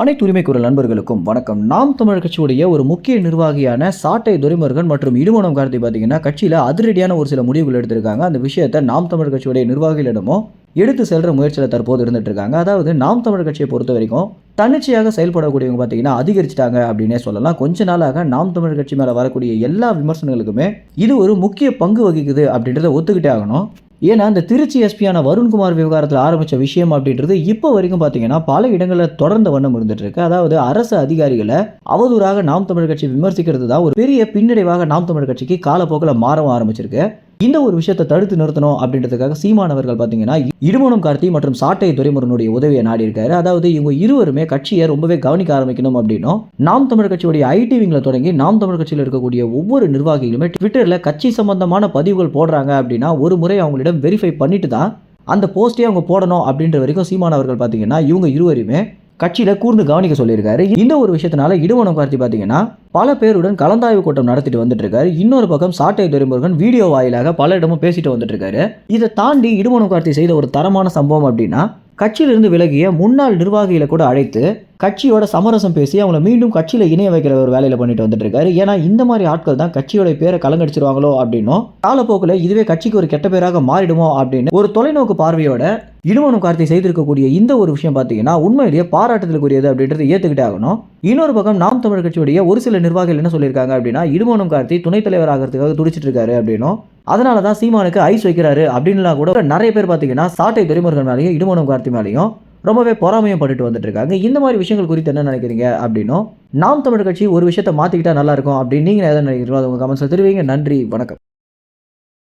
அனைத்து உரிமை குரல் நண்பர்களுக்கும் வணக்கம். நாம் தமிழர் கட்சியுடைய ஒரு முக்கிய நிர்வாகியான சாட்டை துரைமுருகன் மற்றும் இடுமணம் கார்த்தி பார்த்தீங்கன்னா கட்சியில் அதிரடியான ஒரு சில முடிவுகள் எடுத்திருக்காங்க. அந்த விஷயத்தை நாம் தமிழர் கட்சியுடைய நிர்வாகிகளிடமும் எடுத்து செல்கிற முயற்சியில் தற்போது இருந்துட்டு இருக்காங்க அதாவது நாம் தமிழர் கட்சியை பொறுத்த வரைக்கும் தன்னிச்சையாக செயல்படக்கூடியவங்க பார்த்தீங்கன்னா அதிகரிச்சிட்டாங்க அப்படின்னே சொல்லலாம். கொஞ்ச நாளாக நாம் தமிழர் கட்சி மேலே வரக்கூடிய எல்லா விமர்சனங்களுக்குமே இது ஒரு முக்கிய பங்கு வகிக்குது அப்படின்றத ஒத்துக்கிட்டே ஆகணும். ஏன்னா இந்த திருச்சி எஸ்பியான வருண்குமார் விவகாரத்தில் ஆரம்பித்த விஷயம் அப்படின்றது இப்போ வரைக்கும் பார்த்தீங்கன்னா பல இடங்களில் தொடர்ந்த வண்ணம் இருந்துட்டு இருக்கு அதாவது அரசு அதிகாரிகளை அவதூறாக நாம் தமிழ் கட்சி விமர்சிக்கிறது தான் ஒரு பெரிய பின்னடைவாக நாம் தமிழ் கட்சிக்கு காலப்போக்கில் மாறவும் ஆரம்பிச்சிருக்கு. இந்த ஒரு விஷயத்தை தடுத்து நிறுத்தணும் அப்படின்றதுக்காக சீமானவர்கள் பார்த்தீங்கன்னா இடுமணம் கார்த்தி மற்றும் சாட்டை துரைமுருகனுடைய உதவியை நாடி இருக்காரு அதாவது இவங்க இருவருமே கட்சியை ரொம்பவே கவனிக்க ஆரம்பிக்கணும் அப்படின்னும் நாம் தமிழர் கட்சியுடைய ஐடி தொடங்கி நாம் தமிழர் கட்சியில் இருக்கக்கூடிய ஒவ்வொரு நிர்வாகிகளுமே ட்விட்டரில் கட்சி சம்பந்தமான பதிவுகள் போடுறாங்க அப்படின்னா ஒரு முறை அவங்களிடம் வெரிஃபை பண்ணிட்டு தான் அந்த போஸ்ட்டே அவங்க போடணும் அப்படின்ற வரைக்கும் சீமானவர்கள் பார்த்தீங்கன்னா இவங்க இருவருமே கட்சியில் கூர்ந்து கவனிக்க சொல்லியிருக்காரு. இந்த ஒரு விஷயத்தினால இடுமணம் கார்த்தி பார்த்தீங்கன்னா பல பேருடன் கலந்தாய்வு கூட்டம் நடத்திட்டு வந்துட்டு இருக்காரு இன்னொரு பக்கம் சாட்டை துறைமுருகன் வீடியோ வாயிலாக பல இடமும் பேசிட்டு வந்துட்டு இருக்காரு இதை தாண்டி இடுமணம் கார்த்தி செய்த ஒரு தரமான சம்பவம் அப்படின்னா கட்சியிலிருந்து விலகிய முன்னாள் நிர்வாகிகளை கூட அழைத்து கட்சியோட சமரசம் பேசி அவங்கள மீண்டும் கட்சியில் இணைய வைக்கிற ஒரு வேலையில் பண்ணிட்டு வந்துட்டு இருக்காரு ஏன்னா இந்த மாதிரி ஆட்கள் தான் கட்சியோட பேரை கலங்கடிச்சிருவாங்களோ அப்படின்னும் காலப்போக்கில் இதுவே கட்சிக்கு ஒரு கெட்ட பேராக மாறிடுமோ அப்படின்னு ஒரு தொலைநோக்கு பார்வையோட இடுமணம் கார்த்தி செய்திருக்கக்கூடிய இந்த ஒரு விஷயம் பார்த்தீங்கன்னா உண்மையிலேயே பாராட்டுதலுக்குரியது அப்படின்றது ஏற்றுக்கிட்டே ஆகணும். இன்னொரு பக்கம் நாம் தமிழ் கட்சியுடைய ஒரு சில நிர்வாகிகள் என்ன சொல்லியிருக்காங்க அப்படின்னா இடுமணம் கார்த்தி துணைத் தலைவர் ஆகிறதுக்காக துடிச்சிட்டு இருக்காரு அப்படின்னும். அதனால தான் சீமானுக்கு ஐஸ் வைக்கிறாரு அப்படின்லாம் கூட நிறைய பேர் பார்த்தீங்கன்னா சாட்டை துறைமுருகன் மேலேயும் இடுமணம் கார்த்தி மேலேயும் ரொம்பவே பொறாமையும் பட்டுட்டு வந்துட்டு இருக்காங்க. இந்த மாதிரி விஷயங்கள் குறித்து என்ன நினைக்கிறீங்க அப்படின்னும் நாம் தமிழ் கட்சி ஒரு விஷயத்தை மாற்றிக்கிட்டா நல்லா இருக்கும் அப்படின்னு நீங்கள் எதை நினைக்கிறீங்களோ அது உங்கள் கமெண்ட்ஸில் தெரிவிங்க. நன்றி வணக்கம்.